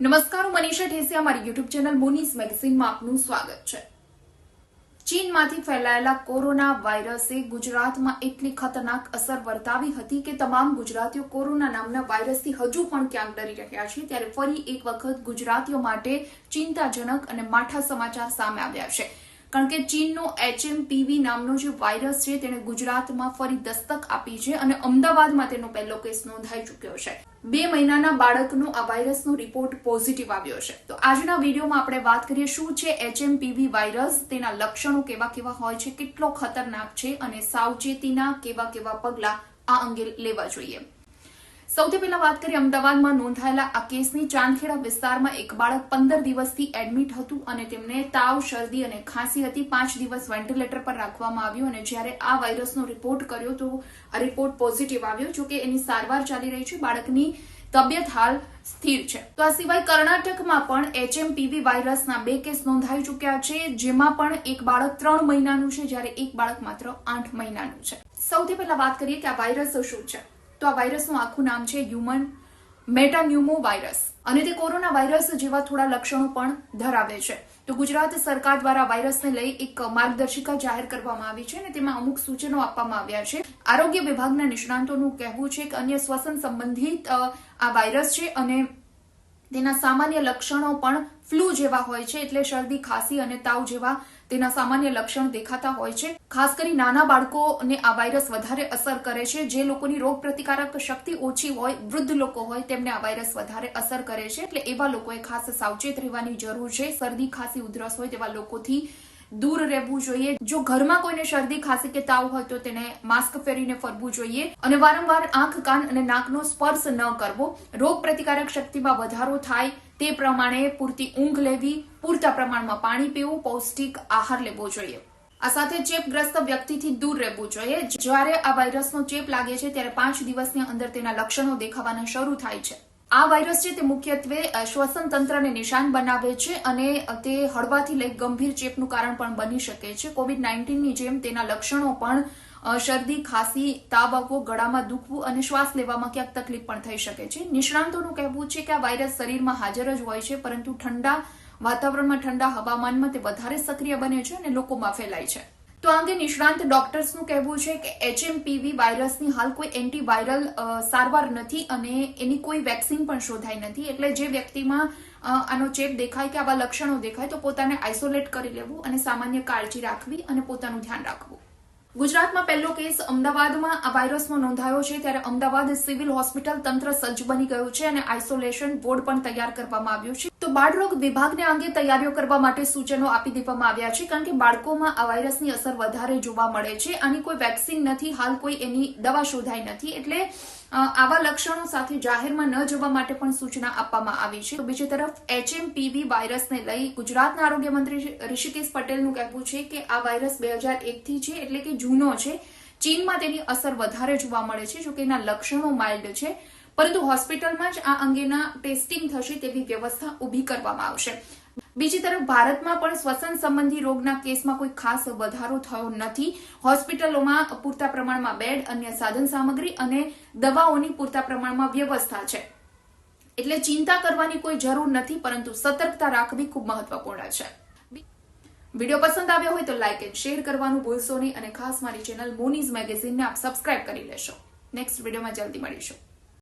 નમસ્કાર, હું મનીષા ઠેસિયા મારી યુટ્યુબ ચેનલ મોનીસ મેગઝીનમાં આપનું સ્વાગત છે. ચીનમાંથી ફેલાયેલા કોરોના વાયરસે ગુજરાતમાં એટલી ખતરનાક અસર વર્તાવી હતી કે તમામ ગુજરાતીઓ કોરોના નામના વાયરસથી હજુ પણ ક્યાંક ડરી રહ્યા છે. ત્યારે ફરી એક વખત ગુજરાતીઓ માટે ચિંતાજનક અને માઠા સમાચાર સામે આવ્યા છે. કારણ કે ચીનનો એચએમપીવી નામનો જે વાયરસ છે, તેણે ગુજરાતમાં ફરી દસ્તક આપી છે અને અમદાવાદમાં તેનો પહેલો કેસ નોંધાઈ ચૂક્યો છે. બે મહિનાના બાળકનો આ વાયરસનો રિપોર્ટ પોઝિટિવ આવ્યો છે. તો આજના વિડીયોમાં આપણે વાત કરીએ શું છે એચએમપીવી વાયરસ, તેના લક્ષણો કેવા કેવા હોય છે, કેટલો ખતરનાક છે અને સાવચેતીના કેવા કેવા પગલા આ અંગે લેવા જોઈએ. સૌથી પહેલા વાત કરીએ અમદાવાદમાં નોંધાયેલા આ કેસની. ચાંદખેડા વિસ્તારમાં એક બાળક પંદર દિવસથી એડમિટ હતું અને તેમને તાવ, શરદી અને ખાંસી હતી. પાંચ દિવસ વેન્ટિલેટર પર રાખવામાં આવ્યું અને જ્યારે આ વાયરસનો રિપોર્ટ કર્યો તો આ રિપોર્ટ પોઝિટિવ આવ્યો જો કે એની સારવાર ચાલી રહી છે. બાળકની તબિયત હાલ સ્થિર છે. તો આ સિવાય કર્ણાટકમાં પણ એચએમપીવી વાયરસના બે કેસ નોંધાઈ ચૂક્યા છે, જેમાં પણ એક બાળક ત્રણ મહિનાનું છે, જ્યારે એક બાળક માત્ર આઠ મહિનાનું છે. સૌથી પહેલા વાત કરીએ કે આ વાયરસ શું છે. તો આ વાયરસનું આખું નામ છે હ્યુમન મેટાન્યુમો વાયરસ અને તે કોરોના વાયરસ જેવા થોડા લક્ષણો પણ ધરાવે છે. તો ગુજરાત સરકાર દ્વારા વાયરસને લઈ એક માર્ગદર્શિકા જાહેર કરવામાં આવી છે અને તેમાં અમુક સૂચનો આપવામાં આવ્યા છે. આરોગ્ય વિભાગના નિષ્ણાંતોનું કહેવું છે કે અન્ય શ્વસન સંબંધિત આ વાયરસ છે અને તેના સામાન્ય લક્ષણો પણ ફ્લૂ જેવા હોય છે, એટલે શરદી, ખાંસી અને તાવ જેવા તેના સામાન્ય લક્ષણ દેખાતા હોય છે. ખાસ કરી નાના બાળકોને આ વાયરસ વધારે અસર કરે છે. જે લોકોની રોગ પ્રતિકારક શક્તિ ઓછી હોય, વૃદ્ધ લોકો હોય, તેમને આ વાયરસ વધારે અસર કરે છે. એટલે એવા લોકોએ ખાસ સાવચેત રહેવાની જરૂર છે. શરદી, ખાંસી, ઉધરસ હોય તેવા લોકોથી દૂર રહેવું જોઈએ. જો ઘરમાં કોઈને શરદી, ખાંસી કે તાવ હોય તો તેને માસ્ક પહેરીને ફરવું જોઈએ અને વારંવાર આંખ, કાન અને નાકનો સ્પર્શ ન કરવો. રોગ પ્રતિકારક શક્તિમાં વધારો થાય તે પ્રમાણે પૂરતી ઊંઘ લેવી, પૂરતા પ્રમાણમાં પાણી પીવું, પૌષ્ટિક આહાર લેવો જોઈએ. આ સાથે ચેપગ્રસ્ત વ્યક્તિથી દૂર રહેવું જોઈએ. જ્યારે આ વાયરસનો ચેપ લાગે છે, ત્યારે પાંચ દિવસની અંદર તેના લક્ષણો દેખાવાના શરૂ થાય છે. આ વાયરસ છે તે મુખ્યત્વે શ્વસન તંત્રને નિશાન બનાવે છે અને તે હળવાથી લઈ ગંભીર ચેપનું કારણ પણ બની શકે છે. કોવિડ નાઇન્ટીનની જેમ તેના લક્ષણો પણ શરદી, ખાંસી, તાવ આવવો, ગળામાં દુખવું અને શ્વાસ લેવામાં ક્યાંક તકલીફ પણ થઈ શકે છે. નિષ્ણાંતોનું કહેવું છે કે આ વાયરસ શરીરમાં હાજર જ હોય છે, પરંતુ ઠંડા વાતાવરણમાં ઠંડા હવામાનમાં તે વધારે સક્રિય બને છે અને લોકોમાં ફેલાય છે. તો આ અંગે નિષ્ણાંત ડોક્ટર્સનું કહેવું છે કે એચએમપીવી વાયરસની હાલ કોઈ એન્ટીવાયરલ સારવાર નથી અને એની કોઈ વેક્સિન પણ શોધાઈ નથી. એટલે જે વ્યક્તિમાં આનો ચેપ દેખાય કે આવા લક્ષણો દેખાય તો પોતાને આઇસોલેટ કરી લેવું અને સામાન્ય કાળજી રાખવી અને પોતાનું ધ્યાન રાખવું. ગુજરાતમાં પહેલો કેસ અમદાવાદમાં આ વાયરસનો નોંધાયો છે ત્યારે અમદાવાદ સિવિલ હોસ્પિટલ તંત્ર સજ્જ બની ગયું છે અને આઇસોલેશન બોર્ડ પણ તૈયાર કરવામાં આવ્યું છે. તો બાળરોગ વિભાગને અંગે તૈયારીઓ કરવા માટે સૂચનો આપી દેવામાં આવ્યા છે, કારણ કે બાળકોમાં આ વાયરસની અસર વધારે જોવા મળે છે અને કોઈ વેક્સિન નથી, હાલ કોઈ એની દવા શોધાઈ નથી, એટલે આવા લક્ષણો સાથે જાહેરમાં ન જવા માટે પણ સૂચના આપવામાં આવી છે. બીજી તરફ, એચએમપીવી વાયરસને લઈ ગુજરાતના આરોગ્ય મંત્રી ઋષિકેશ પટેલનું કહેવું છે કે આ વાયરસ બે હજાર એકથી છે, એટલે કે જૂનો છે. ચીનમાં તેની અસર વધારે જોવા મળે છે, જોકે એના લક્ષણો માઇલ્ડ છે. પરંતુ હોસ્પિટલમાં જ આ અંગેના ટેસ્ટિંગ થશે તેવી વ્યવસ્થા ઊભી કરવામાં આવશે. બીજી તરફ, ભારતમાં પણ શ્વસન સંબંધી રોગના કેસમાં કોઈ ખાસ વધારો થયો નથી. હોસ્પિટલોમાં પૂરતા પ્રમાણમાં બેડ, અન્ય સાધન સામગ્રી અને દવાઓની પૂરતા પ્રમાણમાં વ્યવસ્થા છે. એટલે ચિંતા કરવાની કોઈ જરૂર નથી, પરંતુ સતર્કતા રાખવી ખૂબ મહત્વપૂર્ણ છે. વીડિયો પસંદ આવ્યો હોય તો લાઇક એન્ડ શેર કરવાનું ભૂલશો નહીં અને ખાસ મારી ચેનલ મોનીઝ મેગેઝિનને આપ સબસ્ક્રાઇબ કરી લેશો. નેક્સ્ટ વિડીયોમાં જલ્દી મળીશું.